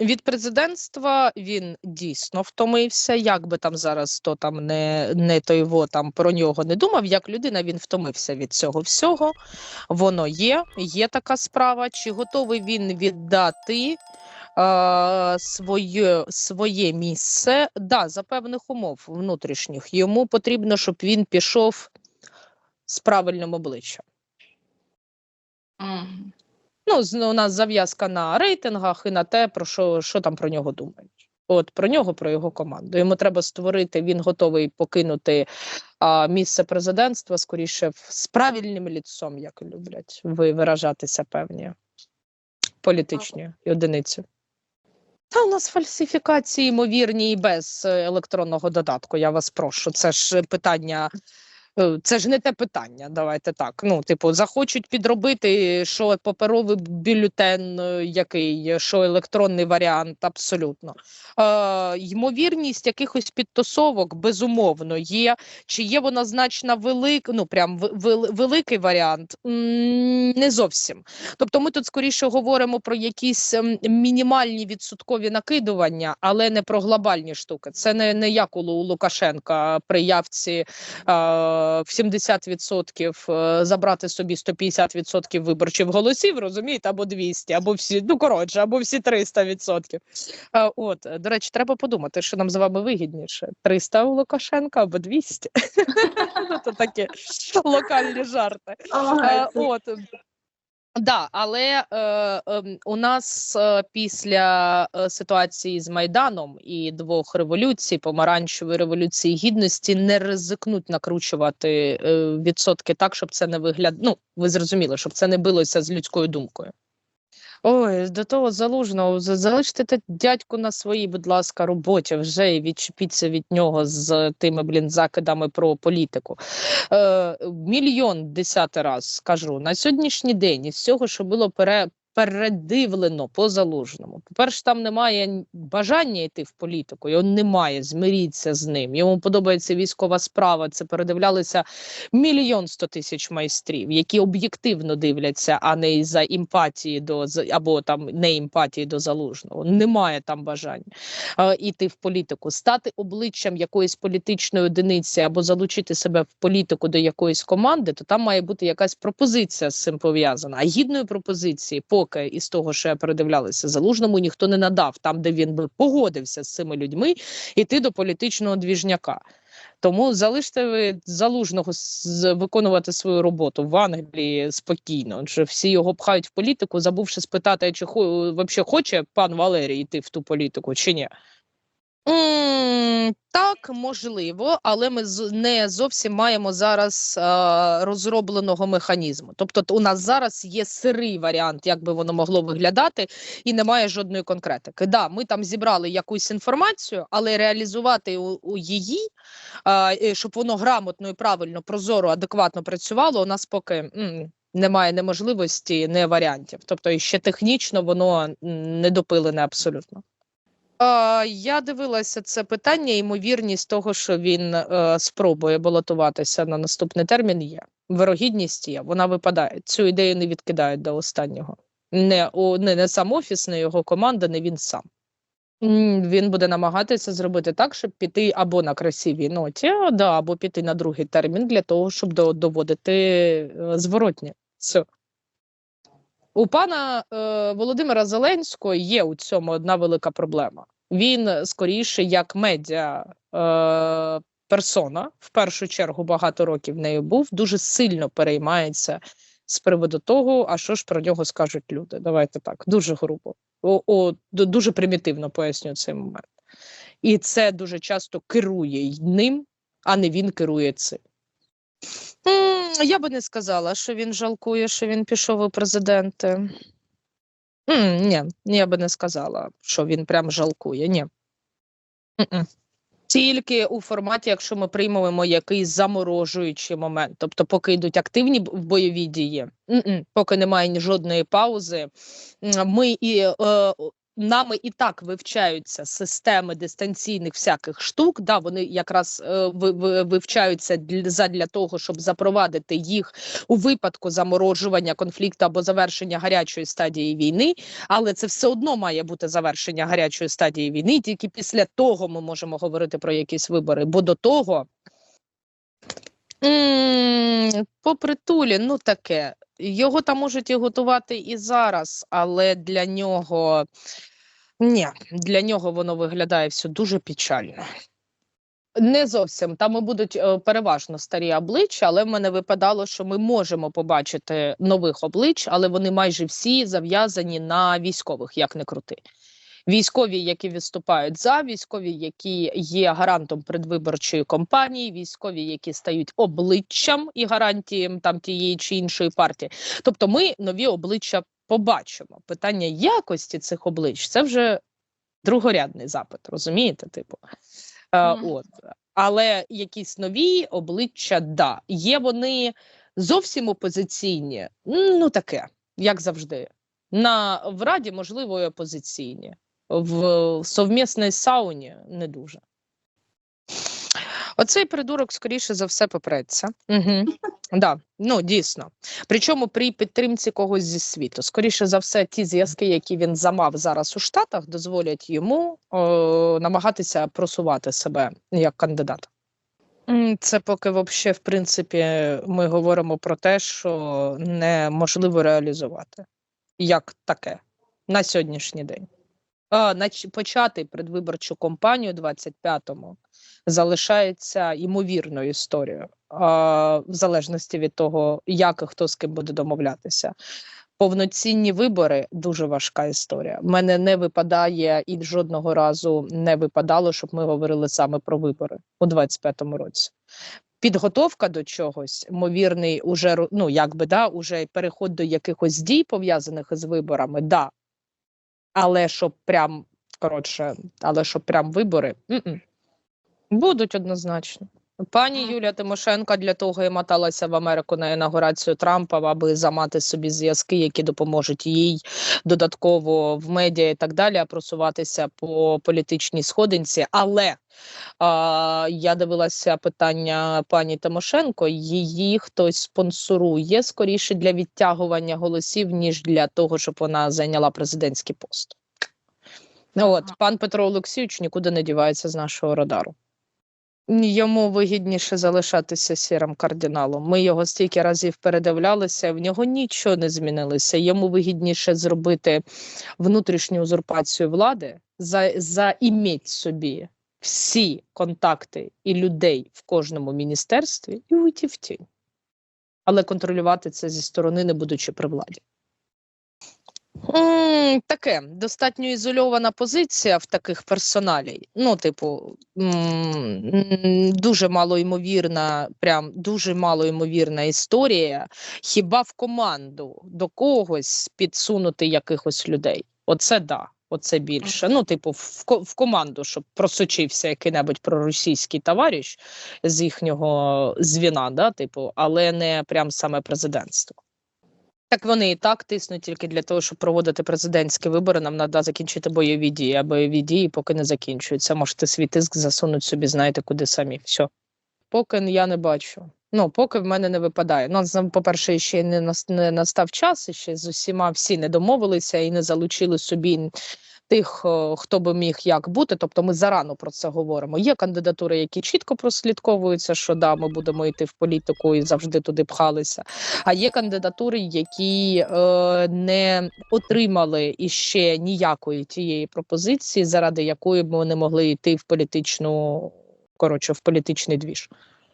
Від президентства він дійсно втомився. Як би там зараз то там не не той во там про нього не думав. Як людина він втомився від цього всього. Воно є, є така справа. Чи готовий він віддати е, своє, своє місце? Да, за певних умов внутрішніх. Йому потрібно, щоб він пішов з правильним обличчям. Мгм. Ну, у нас зав'язка на рейтингах і на те, про що, що там про нього думають. От про нього, про його команду. Йому треба створити. Він готовий покинути а, місце президентства скоріше з правильним ліцом, як люблять ви виражатися певні політичні одиниці. Та у нас фальсифікації ймовірні і без е, електронного додатку. Я вас прошу. Це ж питання. Е, Це ж не те питання. Давайте так. Ну, типу, захочуть підробити, що паперовий бюлетен, е, який, що електронний варіант, абсолютно. Е, ймовірність якихось підтасовок, безумовно, є. Чи є вона значно велика, ну прям великий варіант? Не зовсім. Тобто ми тут скоріше говоримо про якісь ем, мінімальні відсоткові накидування, але не про глобальні штуки. Це не, не як у Лукашенка при явці е, в 70% е, забрати собі 150% виборчих голосів, розумієте, або 200, або всі, ну коротше, або всі 300%. Е, От, е, до речі, треба подумати, що нам з вами вигідніше: 300 у Лукашенка або 200. Це такі локальні жарти. Е, От. Да, але е, е, у нас е, після е, ситуації з Майданом і двох революцій, помаранчевої революції гідності, не ризикнуть накручувати е, відсотки так, щоб це не вигляд... Ну, ви зрозуміли, щоб це не билося з людською думкою. Ой, до того залужного за- залиште те дядьку на своїй, будь ласка, роботі вже і відчепіться від нього з тими блін закидами про політику. Е, мільйон десятий раз скажу на сьогоднішній день із цього, що було пере, передивлено по залужному. По-перше, там немає бажання йти в політику, його немає, змиріться з ним. Йому подобається військова справа. Це передивлялися мільйон сто тисяч майстрів, які об'єктивно дивляться, а не за емпатії до або там не емпатії до залужного. Немає там бажання е, іти в політику, стати обличчям якоїсь політичної одиниці або залучити себе в політику до якоїсь команди, то там має бути якась пропозиція з цим пов'язана. А гідної пропозиції, поки із того, що я передивлялася, залужному ніхто не надав, там, де він би погодився з цими людьми, іти до політичного двіжняка. Тому залиште ви залужного виконувати свою роботу в Англії спокійно. Адже всі його пхають в політику, забувши спитати, чи хо, вообще хоче пан Валерій йти в ту політику, чи ні. Так, можливо, але ми не зовсім маємо зараз а, розробленого механізму. Тобто, у нас зараз є сирий варіант, як би воно могло виглядати, і немає жодної конкретики. Да, ми там зібрали якусь інформацію, але реалізувати у, у її, а, щоб воно грамотно і правильно, прозоро, адекватно працювало, у нас поки м, немає неможливості, не варіантів. Тобто, ще технічно воно не допилене абсолютно. Я дивилася це питання. Ймовірність того, що він е, спробує балотуватися на наступний термін, є. Вирогідність є, вона випадає. Цю ідею не відкидають до останнього. Не, у, не, не сам офіс, не його команда, не він сам. Він буде намагатися зробити так, щоб піти або на красивій ноті, да, або піти на другий термін для того, щоб доводити е, зворотнє. Все. У пана е, Володимира Зеленського є у цьому одна велика проблема. Він е, скоріше як медіа е, персона, в першу чергу багато років нею був, дуже сильно переймається з приводу того, а що ж про нього скажуть люди. Давайте так, дуже грубо. О, о, дуже примітивно поясню цей момент. І це дуже часто керує ним, а не він керує цим. Я би не сказала, що він жалкує, що він пішов у президенти. Ні, я би не сказала, що він прям жалкує. Ні. Тільки у форматі, якщо ми приймемо якийсь заморожуючий момент, тобто, поки йдуть активні бойові дії, поки немає жодної паузи, ми і е, нами і так вивчаються системи дистанційних всяких штук. Да, вони якраз е, ви- ви- вивчаються для, задля того, щоб запровадити їх у випадку заморожування конфлікту або завершення гарячої стадії війни. Але це все одно має бути завершення гарячої стадії війни. Тільки після того ми можемо говорити про якісь вибори. Бо до того м, по притулі, ну таке. Його там можуть і готувати і зараз, але для нього ні, для нього воно виглядає все дуже печально. Не зовсім там і будуть е, переважно старі обличчя, але в мене випадало, що ми можемо побачити нових облич, але вони майже всі зав'язані на військових, як не крути. Військові, які відступають за, військові, які є гарантом предвиборчої кампанії, військові, які стають обличчям і гарантієм там тієї чи іншої партії. Тобто, ми нові обличчя побачимо. Питання якості цих облич це вже другорядний запит, розумієте? Типу, Мгм. от. Але якісь нові обличчя, да. Є вони зовсім опозиційні, ну таке, як завжди. На в Раді, можливо, і опозиційні, в совмісній сауні не дуже. Оцей придурок, скоріше за все, попреться. Угу. Да, ну дійсно. Причому при підтримці когось зі світу. Скоріше за все, ті зв'язки, які він замав зараз у Штатах, дозволять йому о, намагатися просувати себе як кандидат. Це поки вообще, в принципі, ми говоримо про те, що неможливо реалізувати як таке на сьогоднішній день. Почати предвиборчу кампанію 25-му залишається ймовірною історією, в залежності від того, як і хто з ким буде домовлятися. Повноцінні вибори дуже важка історія. У мене не випадає і жодного разу не випадало, щоб ми говорили саме про вибори у 25-му році. Підготовка до чогось, ймовірний, уже ну якби да, уже переход до якихось дій пов'язаних із виборами, да. Але щоб прям коротше, але щоб прям вибори м-м. будуть однозначно. Пані. Юлія Тимошенко для того і моталася в Америку на інаугурацію Трампа, аби замати собі зв'язки, які допоможуть їй додатково в медіа і так далі просуватися по політичній сходинці. Але а, я дивилася питання пані Тимошенко. Її хтось спонсорує скоріше для відтягування голосів, ніж для того, щоб вона зайняла президентський пост. Ну, От пан Петро Олексійович нікуди не дівається з нашого радару. Йому вигідніше залишатися сірим кардиналом. Ми його стільки разів передивлялися, в нього нічого не змінилося. Йому вигідніше зробити внутрішню узурпацію влади, за, заіміть собі всі контакти і людей в кожному міністерстві і уйти в тінь. Але контролювати це зі сторони, не будучи при владі. Таке достатньо ізольована позиція в таких персоналій. Ну, типу, дуже малоймовірна, прям дуже малоймовірна історія. Хіба в команду до когось підсунути якихось людей? Оце да. Оце більше. Ну, типу, в, в команду, щоб просочився який-небудь проросійський товариш з їхнього звіна, да, типу, але не прям саме президентство. Так вони і так тиснуть тільки для того, щоб проводити президентські вибори. Нам треба закінчити бойові дії, а бойові дії поки не закінчуються. Можете свій тиск засунуть собі, знаєте, куди самі. Все. Поки я не бачу. Ну, поки в мене не випадає. Ну, по-перше, ще не настав час, і ще з усіма всі не домовилися і не залучили собі тих, хто би міг як бути. Тобто ми зарано про це говоримо. Є кандидатури, які чітко прослідковуються, що да, ми будемо йти в політику і завжди туди пхалися. А є кандидатури, які е, не отримали іще ніякої тієї пропозиції, заради якої б вони могли йти в політичну коротше, в політичний двіж.